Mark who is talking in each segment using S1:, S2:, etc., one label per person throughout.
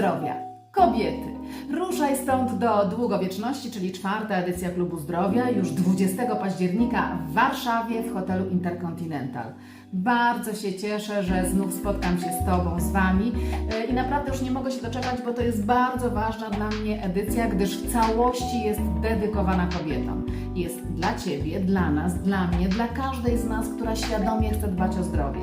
S1: zdrowia. Kobiety. Ruszaj stąd do długowieczności, czyli czwarta edycja Klubu Zdrowia, już 20 października w Warszawie w hotelu Intercontinental. Bardzo się cieszę, że znów spotkam się z Tobą, z Wami E, i naprawdę już nie mogę się doczekać, bo to jest bardzo ważna dla mnie edycja, gdyż w całości jest dedykowana kobietom. Jest dla Ciebie, dla nas, dla mnie, dla każdej z nas, która świadomie chce dbać o zdrowie.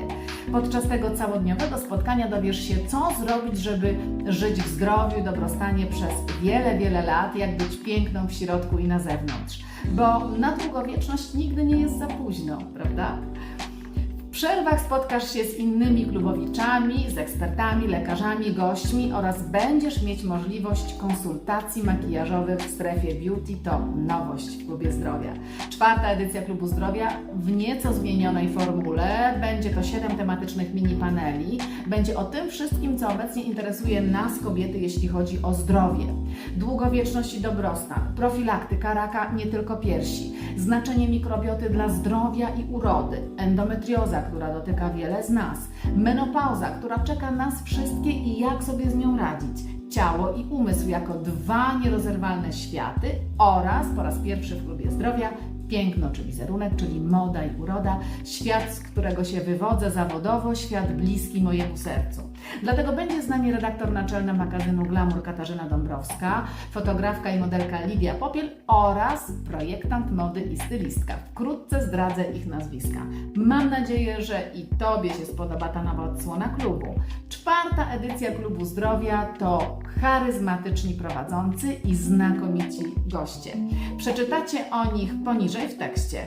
S1: Podczas tego całodniowego spotkania dowiesz się, co zrobić, żeby żyć w zdrowiu dobrostanie przez wiele, wiele lat, jak być piękną w środku i na zewnątrz. Bo na długowieczność nigdy nie jest za późno, prawda? Przerwach spotkasz się z innymi klubowiczami, z ekspertami, lekarzami, gośćmi oraz będziesz mieć możliwość konsultacji makijażowych w strefie beauty. To nowość w Klubie Zdrowia. Czwarta edycja Klubu Zdrowia w nieco zmienionej formule. Będzie to siedem tematycznych mini paneli. Będzie o tym wszystkim, co obecnie interesuje nas, kobiety, jeśli chodzi o zdrowie. Długowieczność i dobrostan, profilaktyka raka nie tylko piersi, znaczenie mikrobioty dla zdrowia i urody, endometrioza, która dotyka wiele z nas, menopauza, która czeka nas wszystkie i jak sobie z nią radzić, ciało i umysł jako dwa nierozerwalne światy oraz po raz pierwszy w Klubie Zdrowia piękno czy wizerunek, czyli moda i uroda, świat, z którego się wywodzę zawodowo, świat bliski mojemu sercu. Dlatego będzie z nami redaktor naczelna magazynu Glamour Katarzyna Dąbrowska, fotografka i modelka Lidia Popiel oraz projektant mody i stylistka. Wkrótce zdradzę ich nazwiska. Mam nadzieję, że i Tobie się spodoba ta nowa odsłona klubu. Czwarta edycja Klubu Zdrowia to charyzmatyczni prowadzący i znakomici goście. Przeczytacie o nich poniżej w tekście.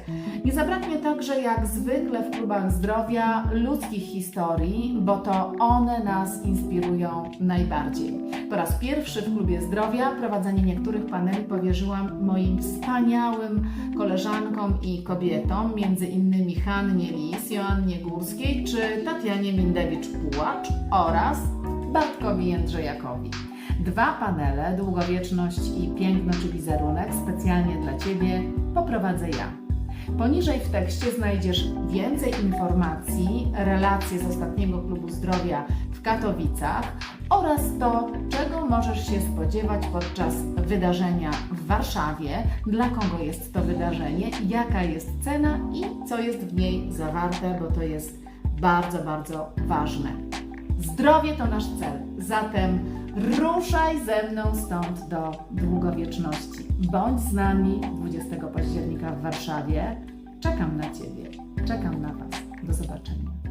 S1: Nie zabraknie także, jak zwykle w klubach zdrowia, ludzkich historii, bo to one nas inspirują najbardziej. Po raz pierwszy w klubie zdrowia prowadzenie niektórych paneli powierzyłam moim wspaniałym koleżankom i kobietom, między innymi Hannie Lis, Joannie Górskiej czy Tatianie Mindewicz-Pułacz oraz Bartkowi Jędrzejakowi. Dwa panele, długowieczność i piękno czy wizerunek, specjalnie dla Ciebie poprowadzę ja. Poniżej w tekście znajdziesz więcej informacji, relacje z ostatniego klubu zdrowia w Katowicach oraz to, czego możesz się spodziewać podczas wydarzenia w Warszawie, dla kogo jest to wydarzenie, jaka jest cena i co jest w niej zawarte, bo to jest bardzo, bardzo ważne. Zdrowie to nasz cel, zatem ruszaj ze mną stąd do długowieczności. Bądź z nami 20 października w Warszawie. Czekam na Ciebie, czekam na Was. Do zobaczenia.